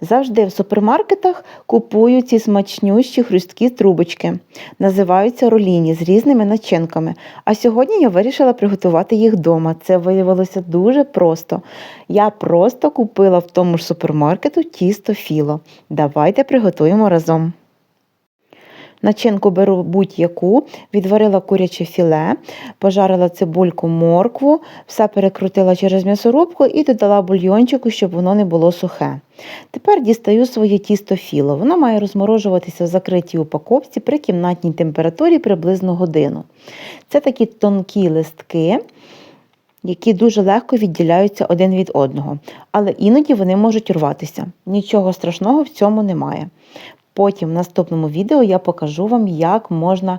Завжди в супермаркетах купую ці смачнющі хрусткі трубочки. Називаються роліні з різними начинками. А сьогодні я вирішила приготувати їх вдома. Це виявилося дуже просто. Я просто купила в тому ж супермаркету тісто філо. Давайте приготуємо разом. Начинку беру будь-яку, відварила куряче філе, пожарила цибульку, моркву, все перекрутила через м'ясорубку і додала бульйончику, щоб воно не було сухе. Тепер дістаю своє тісто філо. Воно має розморожуватися в закритій упаковці при кімнатній температурі приблизно годину. Це такі тонкі листки. Які дуже легко відділяються один від одного, але іноді вони можуть рватися. Нічого страшного в цьому немає. Потім в наступному відео я покажу вам, як можна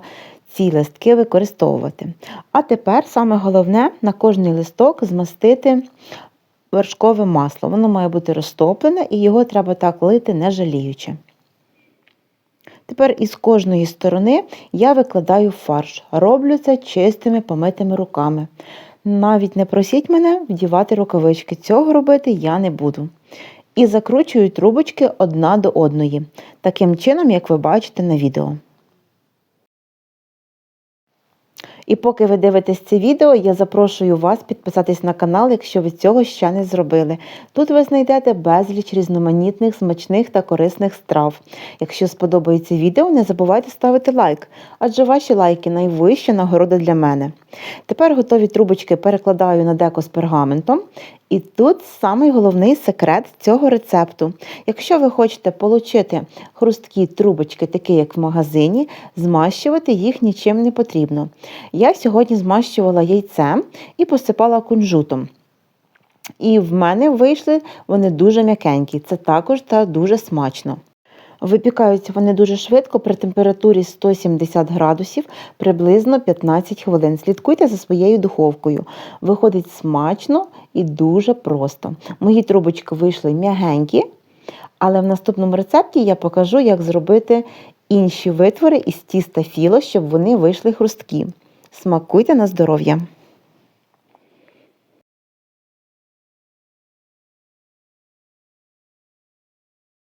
ці листки використовувати. А тепер саме головне на кожний листок змастити вершкове масло. Воно має бути розтоплене і його треба так лити, не жаліючи. Тепер із кожної сторони я викладаю фарш. Роблю це чистими помитими руками. Навіть не просіть мене вдівати рукавички. Цього робити я не буду і закручую трубочки одна до одної, таким чином, як ви бачите на відео. І поки ви дивитесь це відео, я запрошую вас підписатись на канал, якщо ви цього ще не зробили. Тут ви знайдете безліч різноманітних, смачних та корисних страв. Якщо сподобається відео, не забувайте ставити лайк, адже ваші лайки найвища нагорода для мене. Тепер готові трубочки перекладаю на деко з пергаментом. І тут самий головний секрет цього рецепту. Якщо ви хочете отримати хрусткі трубочки, такі як в магазині, змащувати їх нічим не потрібно. Я сьогодні змащувала яйцем і посипала кунжутом. І в мене вийшли вони дуже м'якенькі. Це також та дуже смачно. Випікаються вони дуже швидко при температурі 170 градусів приблизно 15 хвилин. Слідкуйте за своєю духовкою. Виходить смачно і дуже просто. Мої трубочки вийшли м'ягенькі, але в наступному рецепті я покажу, як зробити інші витвори із тіста філо, щоб вони вийшли хрусткі. Смакуйте на здоров'я!